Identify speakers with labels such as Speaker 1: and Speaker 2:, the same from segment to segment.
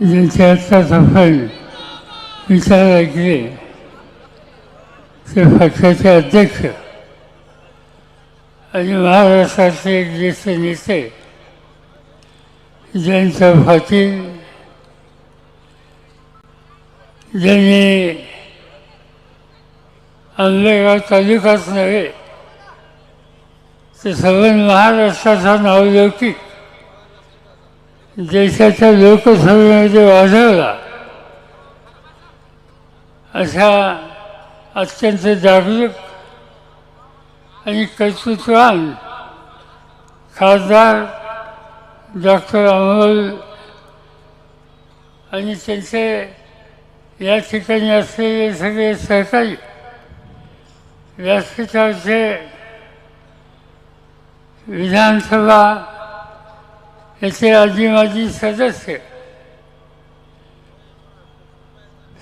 Speaker 1: ज्यांचे आत्ताच आपण विचार ऐकले ते पक्षाचे अध्यक्ष आणि महाराष्ट्राचे एक ज्येष्ठ नेते ज्यांच्या पाटील ज्यांनी आंबेगाव तालुकाच नव्हे ते सर्व महाराष्ट्राचा नावलौकिक देशाच्या लोकसभेमध्ये वाढवला अशा अत्यंत जागरूक आणि कर्तृत्वान खासदार डॉक्टर अमोल आणि त्यांचे या ठिकाणी असलेले सगळे सहकारी व्यासपीठाचे विधानसभा याचे आजी माजी सदस्य.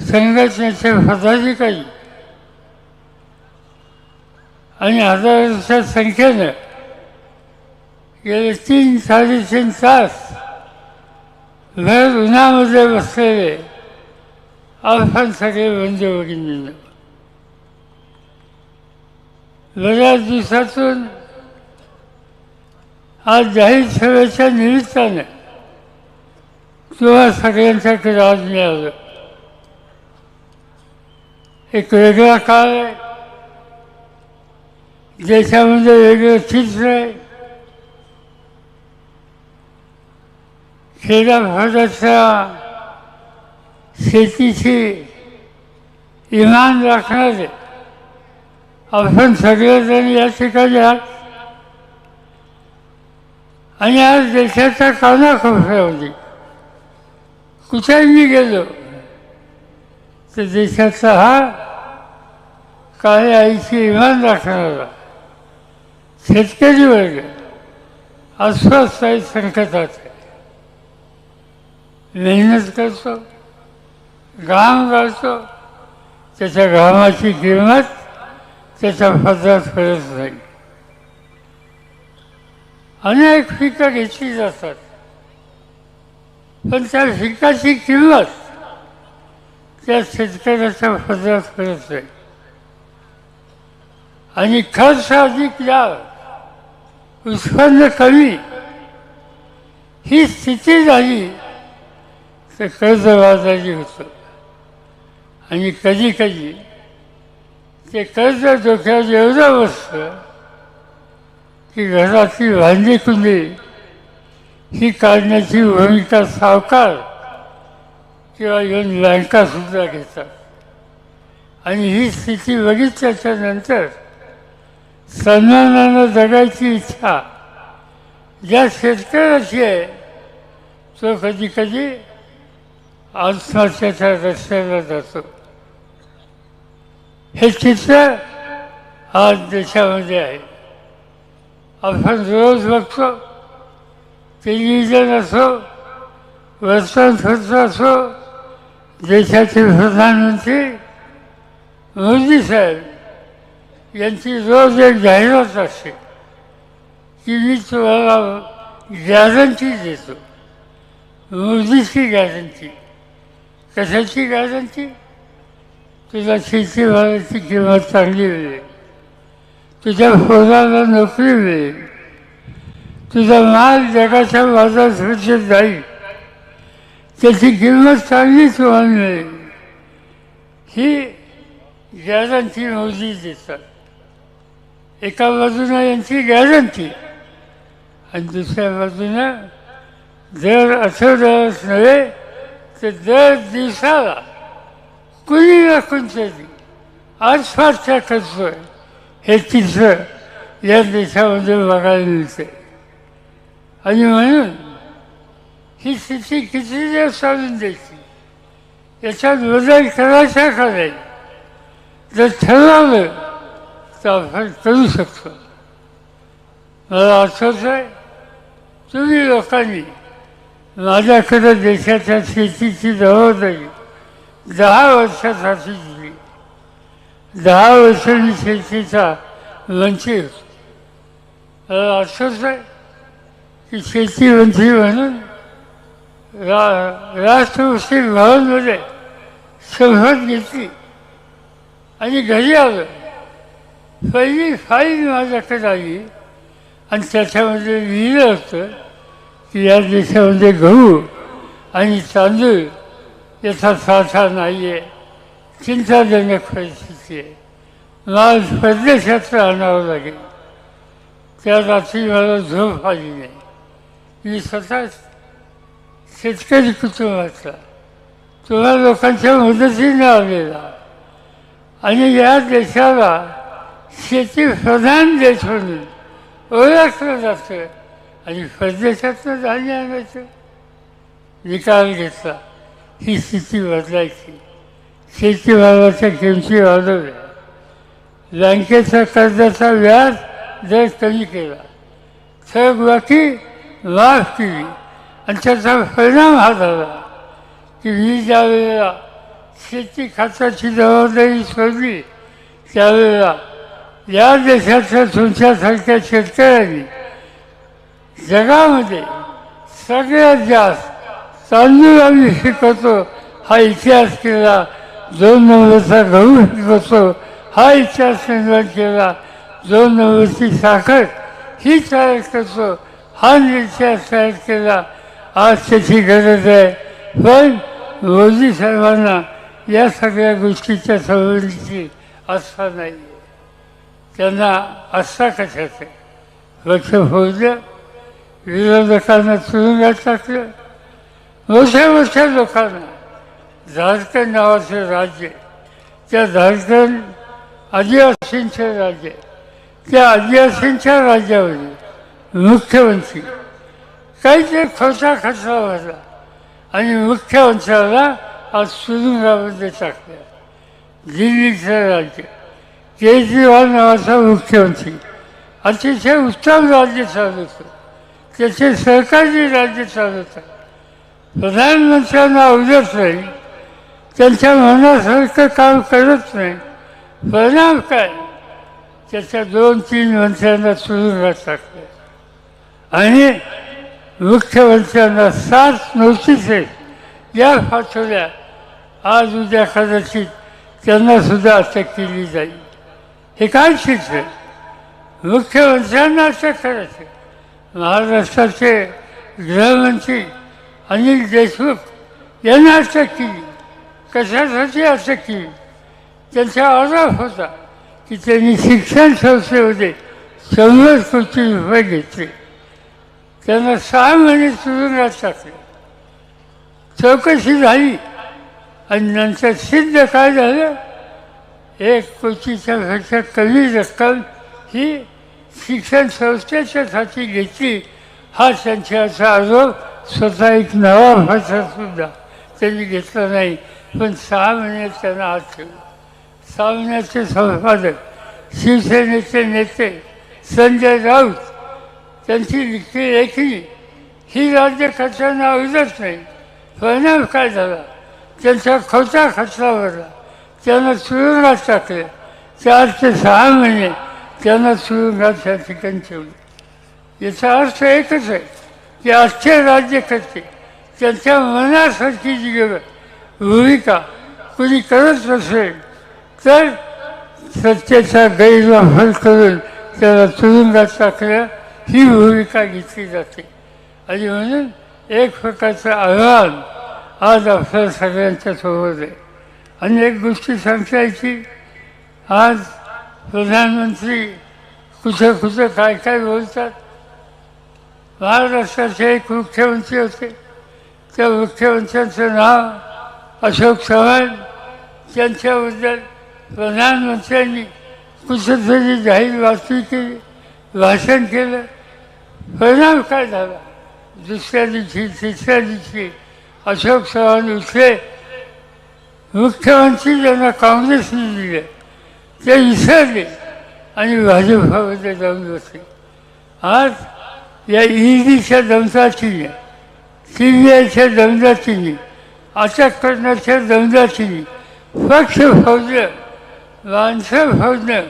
Speaker 1: संघटनेचे पदाधिकारी. आणि हजाराच्या संख्येनं गेले तीन साडेतीन तास भर उन्हामध्ये बसलेले आपण सगळे बंधू भगिनींना बऱ्याच दिवसातून आज जाहीर सेवेच्या निमित्ताने किंवा सगळ्यांसाठी राज मिळालं एक वेगळा काळ आहे. देशामध्ये वेगळं चित्र आहे. खेड्यापाड्याच्या शेतीची इमान राखणारे आपण सगळेजण या ठिकाणी आहात. आणि आज देशाच्या कानाकोपऱ्यामध्ये कुठेही गेलो तर देशाचा हा काही आईची इमान राखणारा शेतकरी वर्ग अस्वस्थ आहे संकटात आहे. मेहनत करतो घाम घालतो त्याच्या घामाची किंमत त्याच्या पदरात कळत नाही. अनेक पिकं घेतली जातात पण त्या पिकाची किंमत त्या शेतकऱ्याच्या पदरात करत नाही आणि खर्च अधिक लाभ उत्पन्न कमी ही स्थिती झाली तर कर्जबाजारी होतं. आणि कधी कधी ते कर्ज डोक्यात एवढं बसतं की घरातली भांडी कुंडी ही काढण्याची भूमिका सावकार किंवा येऊन बँकासुद्धा घेतात. आणि ही स्थिती बघितल्याच्या नंतर सन्मानानं जगायची इच्छा ज्या शेतकऱ्याची आहे. तो कधी कधी आत्महत्याच्या रस्त्याला जातो. हे चित्र आज देशामध्ये आहे. आपण रोज बघतो टेलिव्हिजन असो वर्तमानपत्र असो देशाचे प्रधानमंत्री मोदी साहेब यांची रोज एक जाहिरात असते. की मी तुम्हाला गॅरंटी देतो. मोदीची गॅरंटी. कशाची गॅरंटी? तुला शेती शेतीमालाची किंमत चांगली मिळेल. तुझ्या पोराला नोकरी मिळेल. तुझा माल जगाच्या बाजारपेठेत जाईल. त्याची किंमत चांगली तुम्हाला मिळेल. ही गॅरंटी मोदी देतात. एका बाजूनं यांची गॅरंटी आणि दुसऱ्या बाजूनं दर आठवड्यालाच नव्हे तर दर दिवसाला कुणी ना कोणतरी खर्च करतोय हे चित्र या देशामध्ये बघायला मिळते आणि म्हणून ही स्थिती किती दिवस चालून द्यायची याच्यात बदल करायचा का नाही जर ठरवलं तर आपण करू शकतो मला आठवत आहे तुम्ही लोकांनी माझ्याकडे देशाच्या शेतीची जबाबदारी दहा वर्षासाठी दहा वर्षांनी शेतीचा वंचित होतो आहे की शेती वंचित म्हणून रा राष्ट्रपती भवनमध्ये शपथ घेतली आणि घरी आलो. पहिली फाईल माझ्याकडे आली आणि त्याच्यामध्ये लिहिलं होतं की या देशामध्ये गहू आणि तांदूळ याचा साठा नाही आहे चिंताजनक परिस्थिती आहे मला परदेशात आणावं लागेल त्या रात्री मला झोप आली नाही मी स्वतः शेतकरी कुटुंबातला तुम्हा लोकांच्या मदतीने आलेला आणि या देशाला शेतीप्रधान देश म्हणून ओळखलं जातं आणि परदेशातलं धान्य आणायचं निकाल घेतला ही स्थिती बदलायची शेतीमालाच्या किमती वाढवल्या बँकेच्या कर्जाचा व्याज दर कमी केला. थकबाकी माफ केली. आणि त्याचा परिणाम हा झाला की मी ज्यावेळेला शेती खात्याची जबाबदारी सोडली त्यावेळेला या देशाच्या तुमच्यासारख्या शेतकऱ्यांनी जगामध्ये सगळ्यात जास्त तांदूळ आम्ही शिकवतो हा इतिहास केला दोन नंबरचा गहू शिकवतो हा इतिहास निर्माण केला दोन नंबरची साखर ही तयार करतो हा इतिहास तयार केला आज त्याची गरज आहे पण मोदी साहेबांना या सगळ्या गोष्टीच्या संबंधीची आस्था नाही आहे त्यांना आस्था कशाच आहे लक्ष फोडलं विरोधकांना तुरुंगात टाकलं मोठ्या मोठ्या लोकांना झारखंड नावाचं राज्य त्या झारखंड आदिवासींचे राज्य त्या आदिवासींच्या राज्यामध्ये मुख्यमंत्री काहीतरी खोटा खचला भरला आणि मुख्यमंत्र्याला आज सुरुंगामध्ये टाकलं. दिल्लीचं राज्य. केजरीवाल नावाचा मुख्यमंत्री. अतिशय उत्तम राज्य चालवतो त्याचे सरकारी राज्य चालवतात प्रधानमंत्र्यांना आवडत नाही. त्यांच्या मनासारखं काम करत नाही. परिणाम काय? त्याच्या दोन तीन मंत्र्यांना तुरुंगात टाकले आणि मुख्यमंत्र्यांना सात नोटिसेस या पाठवल्या. आज उद्या कदाचित त्यांना सुद्धा अटक केली जाईल. हे काय शिक्षण मुख्यमंत्र्यांना अटक करायचे. महाराष्ट्राचे गृहमंत्री अनिल देशमुख यांना अटक केली. कशासाठी असं की त्यांचा आरोप होता की त्यांनी शिक्षण संस्थेमध्ये शंभर कोटी रुपये घेतले. त्यांना सहा महिने तुरुंगात टाकले. चौकशी झाली आणि नंतर सिद्ध काय झालं? एक कोटीच्या पेक्षा कमी रक्कम ही शिक्षण संस्थेच्यासाठी घेतली. हा त्यांच्याचा आरोप स्वतः एक नवा भाषा सुद्धा त्यांनी घेतला नाही. पण सहा महिने त्यांना हात ठेवला सहा महिन्याचे संपादक शिवसेनेचे नेते संजय राऊत त्यांची लिखी लेखी ही राज्य खर्चांना आवडत नाही परिणाम काय झाला? त्यांचा खोटा खर्चा भरला त्यांना तुरुंगात टाकले. चार ते सहा महिने त्यांना तुरुंगात त्या ठिकाणी ठेवले. याचा अर्थ एकच आहे की आजचे राज्यकर्ते त्यांच्या मनासारखी जी गेलं भूमिका कुणी करत नसेल तर सत्तेचा गैरवापर करून त्याला तुरुंगात टाकल्या ही भूमिका घेतली जाते. आणि म्हणून एक प्रकारचं आव्हान आज आपल्या सगळ्यांच्या सोबत आहे. आणि एक गोष्टी सांगता यायची आज प्रधानमंत्री कुठं कुठं काय काय बोलतात. महाराष्ट्राचे एक मुख्यमंत्री होते. त्या मुख्यमंत्र्यांचं नाव अशोक चव्हाण त्यांच्याबद्दल प्रधानमंत्र्यांनी कुठंतरी जाहीर बातमी केली भाषण केलं. परिणाम काय झाला? दुसऱ्या दिवशी तिसऱ्या दिवशी अशोक चव्हाण उठले. मुख्यमंत्री ज्यांना काँग्रेसने दिले ते विसरले आणि भाजपामध्ये जाऊन बसले. आज या ईडीच्या दमदाटीने सी बी आयच्या दमदाटीने अटक करण्याच्या दंडाची पक्ष फौजलं माणसं फौजणं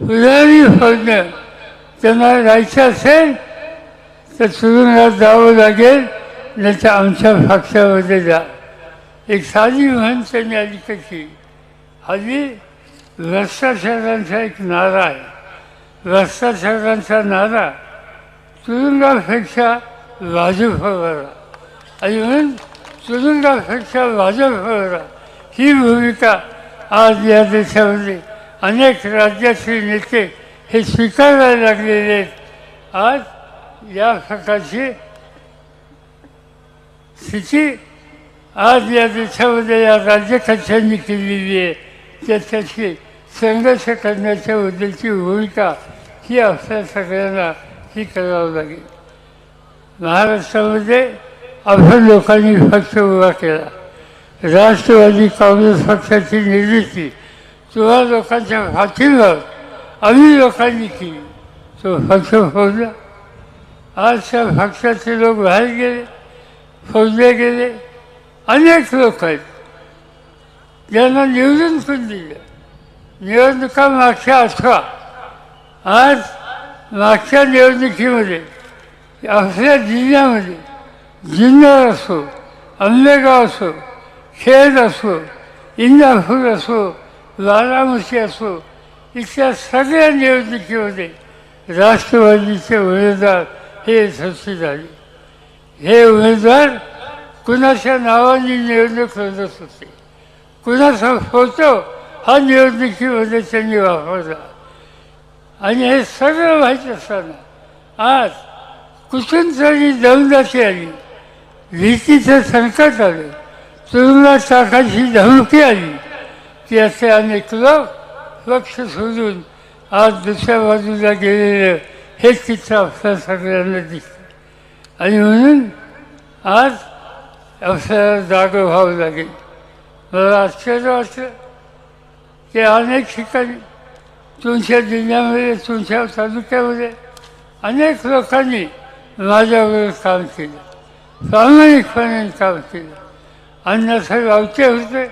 Speaker 1: पुजारी फौजणं त्यांना राहायचं असेल तर तुरुंगात जावं लागेल नाही तर आमच्या पक्षामध्ये जा. एक साधी म्हण त्यांनी आली कशी हल्ली भ्रष्टाचारांचा एक नारा आहे. भ्रष्टाचारांचा नारा तुरुंगापेक्षा भाजपवर आणि म्हणून तुरुंगापेक्षा भाजपवर ही भूमिका आज या देशामध्ये अनेक राज्याचे नेते हे स्वीकारायला लागलेले आहेत. आज या प्रकारची स्थिती आज या देशामध्ये या राज्यकक्षांनी केलेली आहे. त्याच्याशी संघर्ष करण्याच्या बद्दलची भूमिका ही आपल्या सगळ्यांना ही करावं लागेल. महाराष्ट्रामध्ये आपण लोकांनी पक्ष उभा केला. राष्ट्रवादी काँग्रेस पक्षाची निर्मिती किंवा लोकांच्या पाठीवर आम्ही लोकांनी केली. तो पक्ष फोडला. आज त्या पक्षाचे लोक बाहेर गेले फोडले गेले. अनेक लोक आहेत. ज्यांना निवडून पण दिलं. निवडणुका मागच्या अठरा. आज मागच्या निवडणुकीमध्ये आपल्या जिल्ह्यामध्ये जिन्नर असो आंबेगाव असो खेड असो इंदापूर असो बारामती असो इथल्या सगळ्या निवडणुकीमध्ये राष्ट्रवादीचे उमेदवार हे यशस्वी झाले हे उमेदवार कुणाच्या नावाने निवडणूक लढत होते कुणाचा फोटो हा निवडणुकीमध्ये त्यांनी वापरला आणि हे सगळं माहीत असताना आज कुठून तरी दमदाची आली भीतीचं संकट आलं. तुरुंगात टाकायची धमकी आली. की असे अनेक लोक लक्ष सोडून आज दुसऱ्या बाजूला गेलेलं हे चित्र आपल्या सगळ्यांना दिसतं. आणि म्हणून आज आपल्याला जाग व्हावं लागेल. मला आश्चर्य वाटतं की अनेक ठिकाणी तुमच्या जिल्ह्यामध्ये तुमच्या तालुक्यामध्ये अनेक लोकांनी माझ्यावर काम केलं. प्रामाणिकपणे काम केलं अन्यथा गावचे होते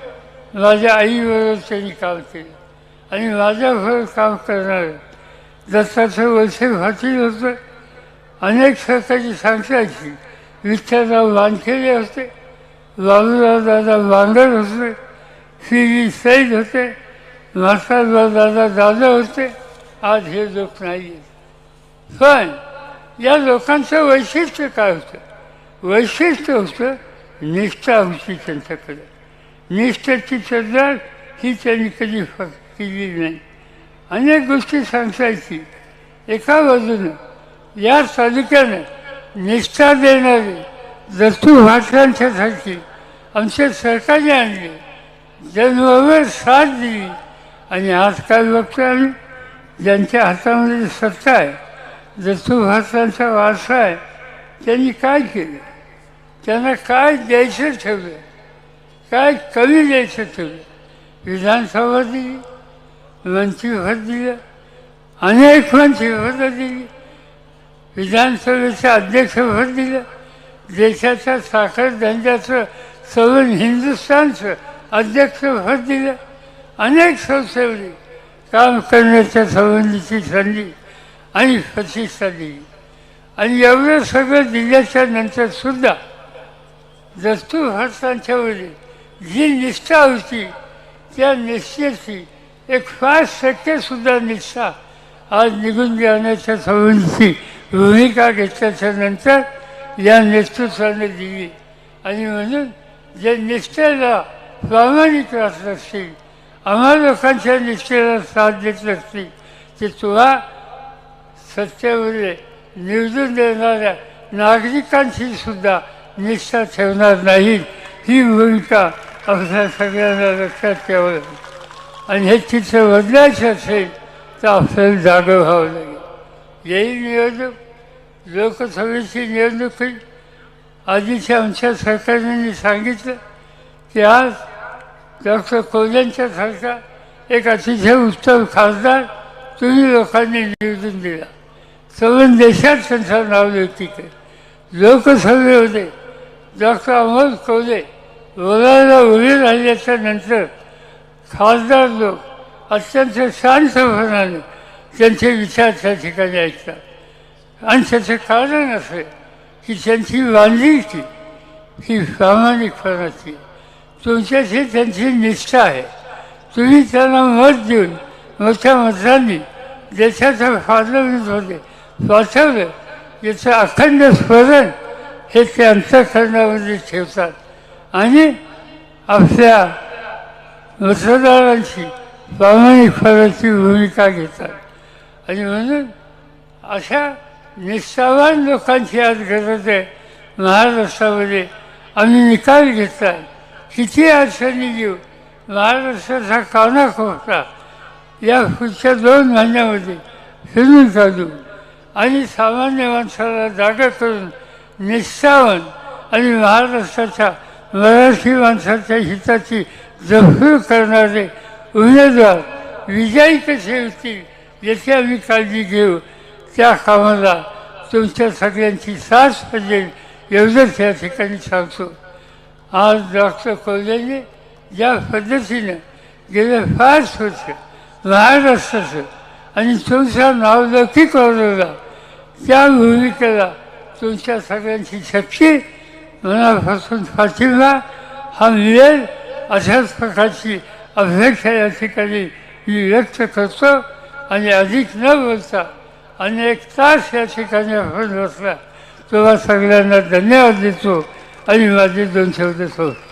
Speaker 1: माझ्या आईबरोबर त्यांनी काम केलं आणि माझ्याबरोबर काम करणारं. दत्ताचं वैसे पाटील होतं. अनेक प्रकारची सांगतायची विठ्ठलराव वानखेडे होते. बाबूराव दादा बांगर होते. सी व्ही सैद होते. मास्टरराव दादा दादा होते. आज हे लोक नाही आहेत पण या लोकांचं वैशिष्ट्य काय होतं? वैशिष्ट्य होतं निष्ठा होती त्यांच्याकडे. निष्ठाची चर्चा ही त्यांनी कधी केली नाही. अनेक गोष्टी सांगतायची एका बाजूनं या तालुक्यानं निष्ठा देणारे दत्तू भाटकांच्यासारखी आमच्या सरकारने आणले. जन्मभर साथ दिली आणि आजकाल बघतो आम्ही ज्यांच्या हातामध्ये सत्ता आहे दत्तू भाटकांचा वारसा आहे त्यांनी काय केलं? त्यांना काय द्यायचं ठेवलं? काय कमी द्यायचं ठेवलं? विधानसभा दिली मंत्रीपद दिलं अनेक मंत्रीपदं दिली विधानसभेचं अध्यक्षपद दिलं देशाच्या साखर धंद्याचं सवन हिंदुस्थानचं अध्यक्षपद दिलं अनेक संस्थेमध्ये काम करण्याच्या संबंधीची संधी आणि प्रतिष्ठा दिली. आणि एवढं सगळं दिल्याच्या नंतर सुद्धा दस्तू जी निष्ठा होती त्या निष्ठेची एक पाच टक्केसुद्धा निष्ठा आज निघून जाण्याच्या संबंधीची भूमिका घेतल्याच्या नंतर या नेतृत्वाने दिली. आणि म्हणून जे निष्ठेला प्रामाणिक राहत असतील आम्हा लोकांच्या निष्ठेला साथ देत असतील ते तुला सत्तेमध्ये निवडून देणाऱ्या नागरिकांशी सुद्धा निष्ठा ठेवणार नाही ही भूमिका आपल्या सगळ्यांना लक्षात ठेवावं लागेल. आणि हे चित्र बदलायचं असेल तर आपल्याला जागं व्हावं लागेल. येईल निवडणूक लोकसभेची निवडणूक होईल. आधीच्या आमच्या सरकारने सांगितलं की आज डॉक्टर कोल्यांच्यासारखा एक अतिशय उत्तम खासदार तुम्ही लोकांनी निवडून दिला. संबंध देशात त्यांचं नाव व्यक्ती केलं. लोकसभेमध्ये डॉक्टर अमोल कोल्हे बोलायला उभी राहिल्याच्या नंतर खासदार लोक अत्यंत शांतपणाने त्यांचे विचार त्या ठिकाणी ऐकतात. आणि त्याचं कारण असे की त्यांची बांधिलकी ही प्रामाणिकपणाची तुमच्याशी त्यांची निष्ठा आहे. तुम्ही त्यांना मत देऊन मोठ्या मतांनी देशाचं होते. वाचवलं. याचं अखंड स्मरण हे ते अंतःकरणामध्ये ठेवतात. आणि आपल्या मतदारांची प्रामाणिकपणाची भूमिका घेतात. आणि म्हणून अशा निष्ठावान लोकांची आज गरज आहे. महाराष्ट्रामध्ये आम्ही निकाल घेतला किती अडचणी घेऊ महाराष्ट्राचा कानाकोपरा या पुढच्या दोन महिन्यामध्ये फिरून काढू आणि सामान्य माणसाला जागा करून निष्ठावन आणि महाराष्ट्राच्या मराठी माणसाच्या हिताची जपूर करणारे उमेदवार विजयी कसे होतील याची आम्ही काळजी घेऊ. त्या कामाला तुमच्या सगळ्यांची साथ पडेल एवढंच या ठिकाणी सांगतो. आज डॉक्टर कोल्हेने ज्या पद्धतीनं गेले फार वर्ष महाराष्ट्राचं आणि तुमचा नावलौकिक वाढवला त्या भूमिकेला तुमच्या सगळ्यांची शक्ती मनापासून पाठिंबा हा मिळेल अशाच प्रकारची अपेक्षा या ठिकाणी मी व्यक्त करतो आणि अधिक न बोलता आणि एक तास या ठिकाणी आपण बसला. तेव्हा सगळ्यांना धन्यवाद देतो आणि माझे दोन शब्द सोडतो